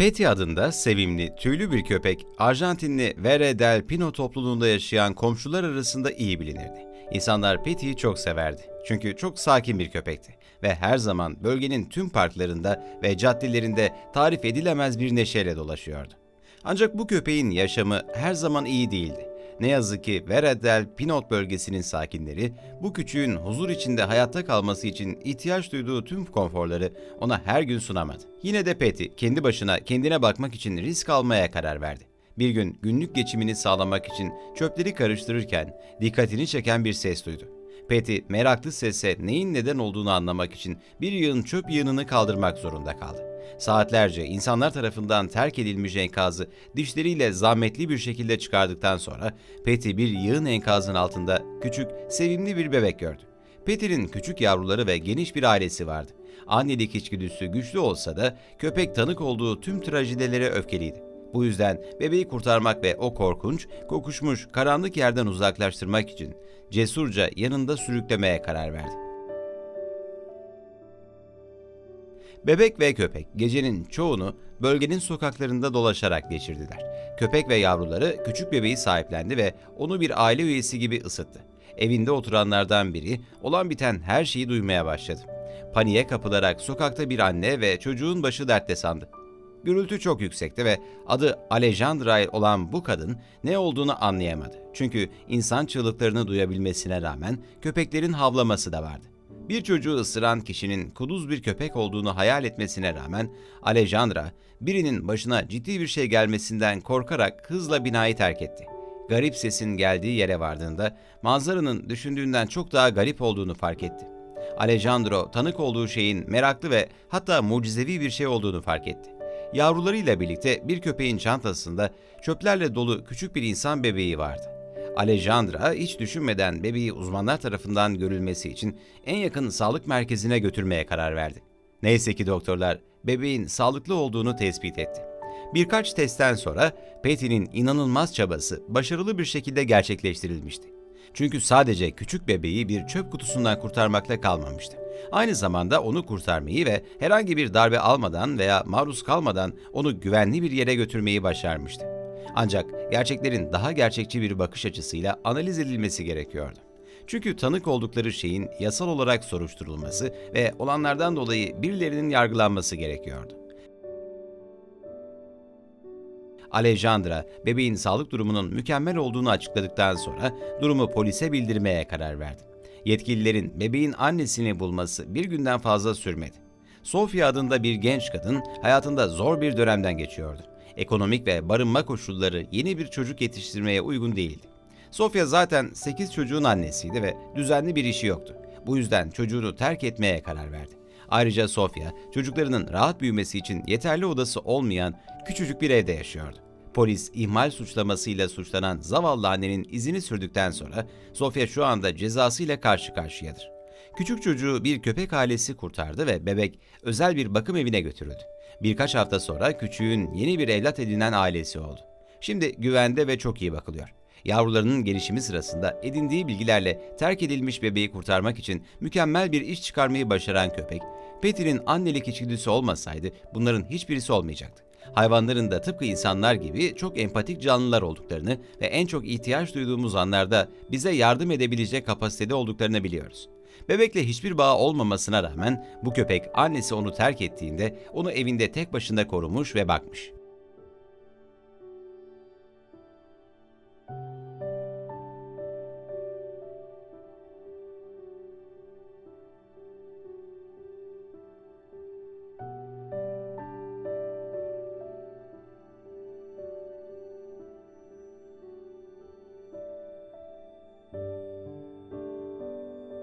Petty adında sevimli, tüylü bir köpek, Arjantinli Vere del Pino topluluğunda yaşayan komşular arasında iyi bilinirdi. İnsanlar Petty'yi çok severdi. Çünkü çok sakin bir köpekti ve her zaman bölgenin tüm parklarında ve caddelerinde tarif edilemez bir neşeyle dolaşıyordu. Ancak bu köpeğin yaşamı her zaman iyi değildi. Ne yazık ki Vera del Pinot bölgesinin sakinleri bu küçüğün huzur içinde hayatta kalması için ihtiyaç duyduğu tüm konforları ona her gün sunamadı. Yine de Patty kendi başına kendine bakmak için risk almaya karar verdi. Bir gün günlük geçimini sağlamak için çöpleri karıştırırken dikkatini çeken bir ses duydu. Patty meraklı sese neyin neden olduğunu anlamak için bir yığın çöp yığınını kaldırmak zorunda kaldı. Saatlerce insanlar tarafından terk edilmiş enkazı dişleriyle zahmetli bir şekilde çıkardıktan sonra Patty bir yığın enkazın altında küçük, sevimli bir bebek gördü. Patty'nin küçük yavruları ve geniş bir ailesi vardı. Annelik içgüdüsü güçlü olsa da köpek tanık olduğu tüm trajedilere öfkeliydi. Bu yüzden bebeği kurtarmak ve o korkunç, kokuşmuş, karanlık yerden uzaklaştırmak için cesurca yanında sürüklemeye karar verdi. Bebek ve köpek gecenin çoğunu bölgenin sokaklarında dolaşarak geçirdiler. Köpek ve yavruları küçük bebeği sahiplendi ve onu bir aile üyesi gibi ısıttı. Evinde oturanlardan biri olan biten her şeyi duymaya başladı. Paniğe kapılarak sokakta bir anne ve çocuğun başı dertte sandı. Gürültü çok yüksekti ve adı Alejandra olan bu kadın ne olduğunu anlayamadı. Çünkü insan çığlıklarını duyabilmesine rağmen köpeklerin havlaması da vardı. Bir çocuğu ısıran kişinin kuduz bir köpek olduğunu hayal etmesine rağmen Alejandra birinin başına ciddi bir şey gelmesinden korkarak hızla binayı terk etti. Garip sesin geldiği yere vardığında manzaranın düşündüğünden çok daha garip olduğunu fark etti. Alejandro tanık olduğu şeyin meraklı ve hatta mucizevi bir şey olduğunu fark etti. Yavrularıyla birlikte bir köpeğin çantasında çöplerle dolu küçük bir insan bebeği vardı. Alejandra hiç düşünmeden bebeği uzmanlar tarafından görülmesi için en yakın sağlık merkezine götürmeye karar verdi. Neyse ki doktorlar bebeğin sağlıklı olduğunu tespit etti. Birkaç testten sonra Patty'nin inanılmaz çabası başarılı bir şekilde gerçekleştirilmişti. Çünkü sadece küçük bebeği bir çöp kutusundan kurtarmakla kalmamıştı. Aynı zamanda onu kurtarmayı ve herhangi bir darbe almadan veya maruz kalmadan onu güvenli bir yere götürmeyi başarmıştı. Ancak gerçeklerin daha gerçekçi bir bakış açısıyla analiz edilmesi gerekiyordu. Çünkü tanık oldukları şeyin yasal olarak soruşturulması ve olanlardan dolayı birilerinin yargılanması gerekiyordu. Alejandra, bebeğin sağlık durumunun mükemmel olduğunu açıkladıktan sonra durumu polise bildirmeye karar verdi. Yetkililerin bebeğin annesini bulması bir günden fazla sürmedi. Sofia adında bir genç kadın hayatında zor bir dönemden geçiyordu. Ekonomik ve barınma koşulları yeni bir çocuk yetiştirmeye uygun değildi. Sofia zaten 8 çocuğun annesiydi ve düzenli bir işi yoktu. Bu yüzden çocuğunu terk etmeye karar verdi. Ayrıca Sofia, çocuklarının rahat büyümesi için yeterli odası olmayan küçücük bir evde yaşıyordu. Polis ihmal suçlamasıyla suçlanan zavallı annenin izini sürdükten sonra Sofia şu anda cezasıyla karşı karşıyadır. Küçük çocuğu bir köpek ailesi kurtardı ve bebek özel bir bakım evine götürüldü. Birkaç hafta sonra küçüğün yeni bir evlat edinen ailesi oldu. Şimdi güvende ve çok iyi bakılıyor. Yavrularının gelişimi sırasında edindiği bilgilerle terk edilmiş bebeği kurtarmak için mükemmel bir iş çıkarmayı başaran köpek, Petty'nin annelik içgüdüsü olmasaydı bunların hiçbirisi olmayacaktı. Hayvanların da tıpkı insanlar gibi çok empatik canlılar olduklarını ve en çok ihtiyaç duyduğumuz anlarda bize yardım edebilecek kapasitede olduklarını biliyoruz. Bebekle hiçbir bağ olmamasına rağmen bu köpek annesi onu terk ettiğinde onu evinde tek başına korumuş ve bakmış.